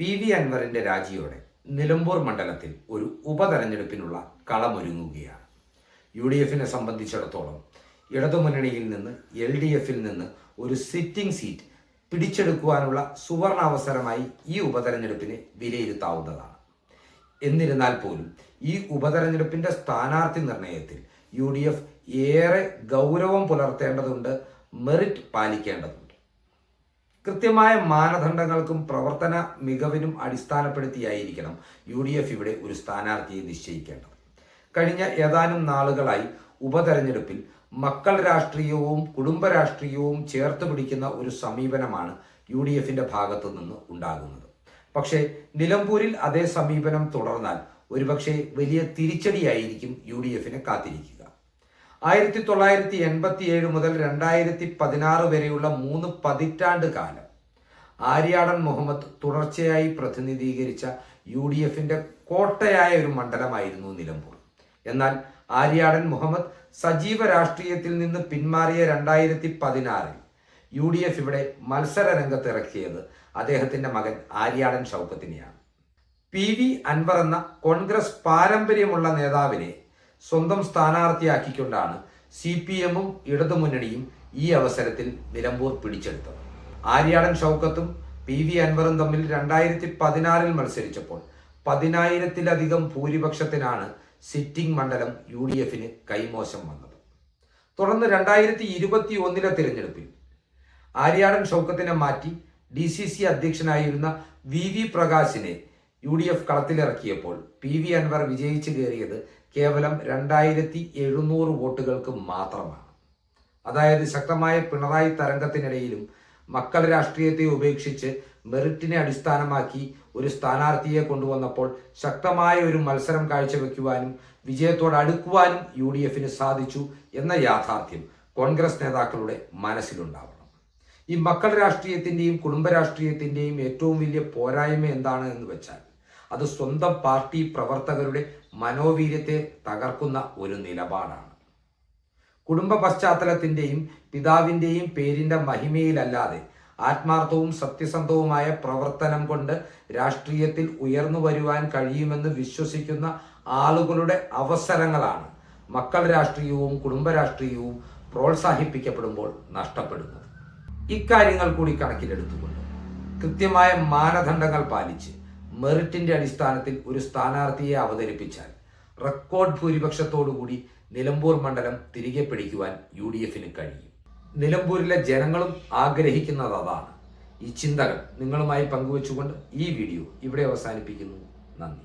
P V അൻവറിന്റെ രാജിയോടെ നിലമ്പൂർ മണ്ഡലത്തിൽ ഒരു ഉപതെരഞ്ഞെടുപ്പിനുള്ള കളമൊരുങ്ങുകയാണ്. യു ഡി എഫിനെ സംബന്ധിച്ചിടത്തോളം ഇടതുമുന്നണിയിൽ നിന്ന് എൽ ഡി എഫിൽ നിന്ന് ഒരു സിറ്റിംഗ് സീറ്റ് പിടിച്ചെടുക്കുവാനുള്ള സുവർണാവസരമായി ഈ ഉപതെരഞ്ഞെടുപ്പിനെ വിലയിരുത്താവുന്നതാണ്. എന്നിരുന്നാൽ പോലും ഈ ഉപതെരഞ്ഞെടുപ്പിന്റെ സ്ഥാനാർത്ഥി നിർണയത്തിൽ യു ഏറെ ഗൗരവം പുലർത്തേണ്ടതുണ്ട് മെറിറ്റ് പാലിക്കേണ്ടതുണ്ട്. കൃത്യമായ മാനദണ്ഡങ്ങൾക്കും പ്രവർത്തന മികവിനും അടിസ്ഥാനപ്പെടുത്തിയായിരിക്കണം യു ഡി എഫ് ഇവിടെ ഒരു സ്ഥാനാർത്ഥിയെ നിശ്ചയിക്കേണ്ടത്. കഴിഞ്ഞ ഏതാനും നാളുകളായി ഉപതെരഞ്ഞെടുപ്പിൽ മക്കൾ രാഷ്ട്രീയവും കുടുംബ രാഷ്ട്രീയവും ചേർത്ത് പിടിക്കുന്ന ഒരു സമീപനമാണ് യു ഡി എഫിന്റെ ഭാഗത്തു നിന്ന് ഉണ്ടാകുന്നത്. പക്ഷേ നിലമ്പൂരിൽ അതേ സമീപനം തുടർന്നാൽ ഒരുപക്ഷെ വലിയ തിരിച്ചടിയായിരിക്കും യു ഡി എഫിനെ കാത്തിരിക്കുക. ആയിരത്തി തൊള്ളായിരത്തി എൺപത്തി ഏഴ് മുതൽ രണ്ടായിരത്തി പതിനാറ് വരെയുള്ള മൂന്ന് പതിറ്റാണ്ട് കാലം ആര്യാടൻ മുഹമ്മദ് തുടർച്ചയായി പ്രതിനിധീകരിച്ച യു ഡി എഫിന്റെ കോട്ടയായ ഒരു മണ്ഡലമായിരുന്നു നിലമ്പൂർ. എന്നാൽ ആര്യാടൻ മുഹമ്മദ് സജീവ രാഷ്ട്രീയത്തിൽ നിന്ന് പിന്മാറിയ രണ്ടായിരത്തി പതിനാറിൽ യു ഡി എഫ് ഇവിടെ മത്സര രംഗത്തിറക്കിയത് അദ്ദേഹത്തിന്റെ മകൻ ആര്യാടൻ ഷൗക്കത്തിനെയാണ്. പി വി അൻവർ എന്ന കോൺഗ്രസ് പാരമ്പര്യമുള്ള നേതാവിനെ സ്വന്തം സ്ഥാനാർത്ഥിയാക്കിക്കൊണ്ടാണ് സി പി എമ്മും ഇടതുമുന്നണിയും ഈ അവസരത്തിൽ നിലമ്പൂർ പിടിച്ചെടുത്തത്. ആര്യാടൻ ഷൗക്കത്തും പി വി അൻവറും തമ്മിൽ രണ്ടായിരത്തി പതിനാറിൽ മത്സരിച്ചപ്പോൾ പതിനായിരത്തിലധികം ഭൂരിപക്ഷത്തിനാണ് സിറ്റിംഗ് മണ്ഡലം യു ഡി എഫിന് കൈമോശം വന്നത്. തുടർന്ന് രണ്ടായിരത്തി ഇരുപത്തി ഒന്നിലെ തിരഞ്ഞെടുപ്പിൽ ആര്യാടൻ ഷൗക്കത്തിനെ മാറ്റി ഡി സി സി അധ്യക്ഷനായിരുന്ന വി വി പ്രകാശിനെ യു ഡി എഫ് കളത്തിലിറക്കിയപ്പോൾ പി വി അൻവർ വിജയിച്ചു കയറിയത് കേവലം രണ്ടായിരത്തി എഴുന്നൂറ് വോട്ടുകൾക്ക് മാത്രമാണ്. അതായത് ശക്തമായ പിണറായി തരംഗത്തിനിടയിലും മക്കൾ രാഷ്ട്രീയത്തെ ഉപേക്ഷിച്ച് മെറിറ്റിനെ അടിസ്ഥാനമാക്കി ഒരു സ്ഥാനാർത്ഥിയെ കൊണ്ടുവന്നപ്പോൾ ശക്തമായ ഒരു മത്സരം കാഴ്ചവെക്കുവാനും വിജയത്തോട് അടുക്കുവാനും യു ഡി എഫിന് സാധിച്ചു എന്ന യാഥാർത്ഥ്യം കോൺഗ്രസ് നേതാക്കളുടെ മനസ്സിലുണ്ടാവണം. ഈ മക്കൾ രാഷ്ട്രീയത്തിന്റെയും കുടുംബ രാഷ്ട്രീയത്തിന്റെയും ഏറ്റവും വലിയ പോരായ്മ എന്താണ് എന്ന് വെച്ചാൽ അത് സ്വന്തം പാർട്ടി പ്രവർത്തകരുടെ മനോവീര്യത്തെ തകർക്കുന്ന ഒരു നിലപാടാണ്. കുടുംബ പശ്ചാത്തലത്തിന്റെയും പിതാവിന്റെയും പേരിന്റെ മഹിമയിലല്ലാതെ ആത്മാർത്ഥവും സത്യസന്ധവുമായ പ്രവർത്തനം കൊണ്ട് രാഷ്ട്രീയത്തിൽ ഉയർന്നു വരുവാൻ കഴിയുമെന്ന് വിശ്വസിക്കുന്ന ആളുകളുടെ അവസരങ്ങളാണ് മക്കൾ രാഷ്ട്രീയവും കുടുംബ രാഷ്ട്രീയവും പ്രോത്സാഹിപ്പിക്കപ്പെടുമ്പോൾ നഷ്ടപ്പെടുന്നത്. ഇക്കാര്യങ്ങൾ കൂടി കണക്കിലെടുത്തുകൊണ്ട് കൃത്യമായ മാനദണ്ഡങ്ങൾ പാലിച്ച് മെറിറ്റിന്റെ അടിസ്ഥാനത്തിൽ ഒരു സ്ഥാനാർത്ഥിയെ അവതരിപ്പിച്ചാൽ റെക്കോർഡ് ഭൂരിപക്ഷത്തോടുകൂടി നിലമ്പൂർ മണ്ഡലം തിരികെ പിടിക്കുവാൻ യു ഡി എഫിന് കഴിയും. നിലമ്പൂരിലെ ജനങ്ങളും ആഗ്രഹിക്കുന്നത് അതാണ്. ഈ ചിന്തകൾ നിങ്ങളുമായി പങ്കുവച്ചുകൊണ്ട് ഈ വീഡിയോ ഇവിടെ അവസാനിപ്പിക്കുന്നു. നന്ദി.